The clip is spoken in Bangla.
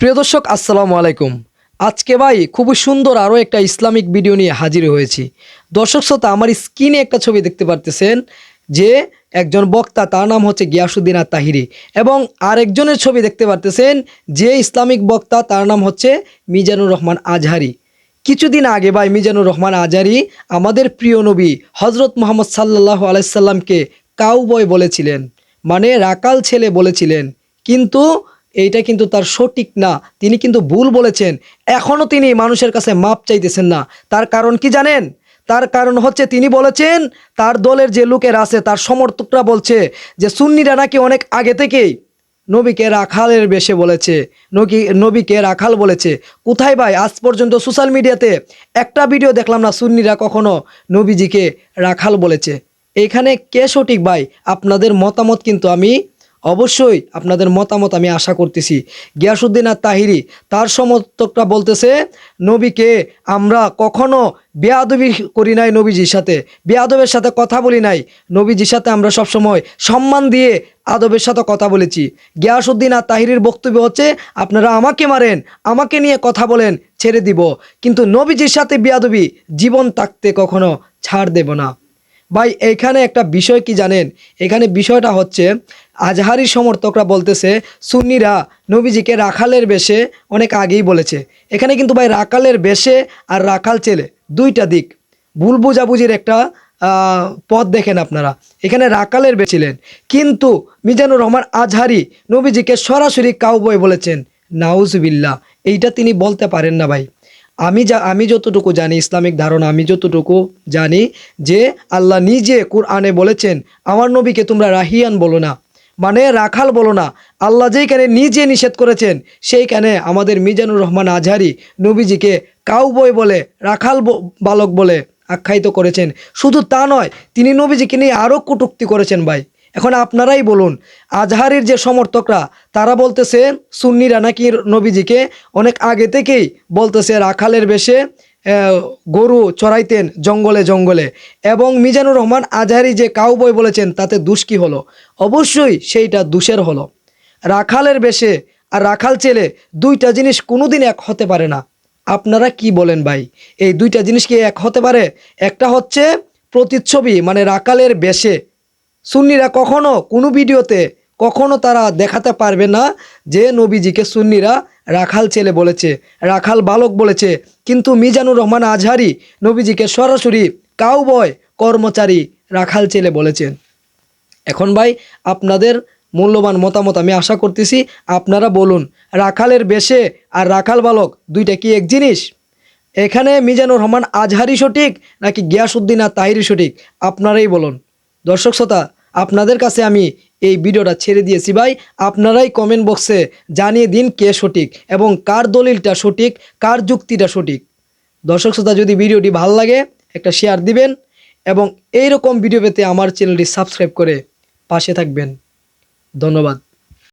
প্রিয় দর্শক, আসসালামু আলাইকুম। আজকে ভাই খুবই সুন্দর আরও একটা ইসলামিক ভিডিও নিয়ে হাজির হয়েছি। দর্শক শ্রোতা, আমার স্ক্রিনে একটা ছবি দেখতে পারতেছেন যে একজন বক্তা, তার নাম হচ্ছে গিয়াসুদ্দিন আর তাহিরি এবং আরেকজনের ছবি দেখতে পারতেছেন যে ইসলামিক বক্তা, তার নাম হচ্ছে মিজানুর রহমান আজহারি। কিছুদিন আগে ভাই মিজানুর রহমান আজারি আমাদের প্রিয় নবী হজরত মোহাম্মদ সাল্লাহ আলাইসাল্লামকে কাউবয় বলেছিলেন মানে রাকাল ছেলে বলেছিলেন। কিন্তু এইটা কিন্তু তার সঠিক না। তিনি কিন্তু ভুল বলেছেন। এখনও তিনি মানুষের কাছে মাপ চাইতেছেন না। তার কারণ কি জানেন? তার কারণ হচ্ছে তিনি বলেছেন, তার দলের যে লোকের আছে, তার সমর্থকরা বলছে যে সুন্নিরা নাকি অনেক আগে থেকেই নবীকে রাখালের বেশে বলেছে। নবী, নবীকে রাখাল বলেছে। কোথায় ভাই? আজ পর্যন্ত সোশ্যাল মিডিয়াতে একটা ভিডিও দেখলাম না সুন্নিরা কখনো নবীজিকে রাখাল বলেছে। এইখানে কে সঠিক ভাই? আপনাদের মতামত কিন্তু আমি অবশ্যই আপনাদের মতামত আমি আশা করতেছি। গিয়াসুদ্দিন আর তাহিরি তার সমর্থকরা বলতেছে, নবীকে আমরা কখনো বেয়াদবি করি নাই নবীজির সাথে। বেয়াদবের সাথে কথা বলি নাই। নবীজির সাথে আমরা সবসময় সম্মান দিয়ে আদবের সাথে কথা বলেছি। গিয়াসুদ্দিন আর তাহিরির বক্তব্য হচ্ছে, আপনারা আমাকে মারেন, আমাকে নিয়ে কথা বলেন, ছেড়ে দিব। কিন্তু নবীজির সাথে বেয়াদবি জীবন থাকতে কখনো ছাড় দেব না। ভাই এইখানে একটা বিষয় কি জানেন? এখানে বিষয়টা হচ্ছে, আজহারি সমর্থকরা বলতেছে, সুন্নিরা নবীজিকে রাখালের বেশে অনেক আগেই বলেছে। এখানে কিন্তু ভাই, রাখালের বেশে আর রাখাল ছেলে, দুইটা দিক। ভুল বুঝাবুঝির একটা পথ দেখেন আপনারা। এখানে রাকালের বেছিলেন কিন্তু মিজানুর রহমান আজহারি নবীজিকে সরাসরি কাউবয় বলেছেন। নাউজবিল্লা এইটা তিনি বলতে পারেন না ভাই। আমি যা, আমি যতটুকু জানি, ইসলামিক ধারণা, আমি যতটুকু জানি যে আল্লাহ নিজে কুরআনে বলেছেন, আমার নবীকে তোমরা রাহিয়ান বলো না মানে রাখাল বলো না। আল্লাহ যেইখানে নিজে নিষেধ করেছেন, সেইখানে আমাদের মিজানুর রহমান আজহারি নবীজিকে কাউবয় বলে, রাখাল বালক বলে আখ্যায়িত করেছেন। শুধু তা নয়, তিনি নবীজিকে নিয়ে আরও কটূক্তি করেছেন ভাই। এখন আপনারাই বলুন, আজহারির যে সমর্থকরা, তারা বলতেছে সুন্নিরা নাকি নবীজিকে অনেক আগে থেকেই বলতেছে রাখালের বেশে গরু চড়াইতেন জঙ্গলে জঙ্গলে। এবং মিজানুর রহমান আজহারি যে কাউবয় বলেছেন, তাতে দুষ কি হলো? অবশ্যই সেইটা দুষের হলো। রাখালের বেশে আর রাখাল ছেলে দুইটা জিনিস কোনোদিন এক হতে পারে না। আপনারা কি বলেন ভাই? এই দুইটা জিনিস কি এক হতে পারে? একটা হচ্ছে প্রতিচ্ছবি মানে রাকালের বেশে সুন্নিরা কখনো কোনো ভিডিওতে কখনো তারা দেখাতে পারবে না যে নবীজিকে সুন্নিরা রাখাল ছেলে বলেছে, রাখাল বালক বলেছে। কিন্তু মিজানুর রহমান আজহারি নবীজিকে সরাসরি কাউবয় কর্মচারী রাখাল ছেলে বলেছেন। এখন ভাই, আপনাদের মূল্যবান মতামত আমি আশা করতেছি, আপনারা বলুন, রাখালের বেশে আর রাখাল বালক দুইটা কি এক জিনিস? এখানে মিজানুর রহমান আজহারি সঠিক নাকি গিয়াসুদ্দিন আর তাহিরি সঠিক? আপনারাই বলুন। দর্শক শ্রোতা আপনাদের কাছে আমি এই ভিডিওটা ছেড়ে দিয়েছি ভাই। আপনারাই কমেন্ট বক্সে জানিয়ে দিন কে সঠিক এবং কার দলিলটা সঠিক, কার যুক্তিটা সঠিক। দর্শক শ্রোতা, যদি ভিডিওটি ভালো লাগে, একটা শেয়ার দিবেন এবং এই রকম ভিডিও পেতে আমার চ্যানেলটি সাবস্ক্রাইব করে পাশে থাকবেন। ধন্যবাদ।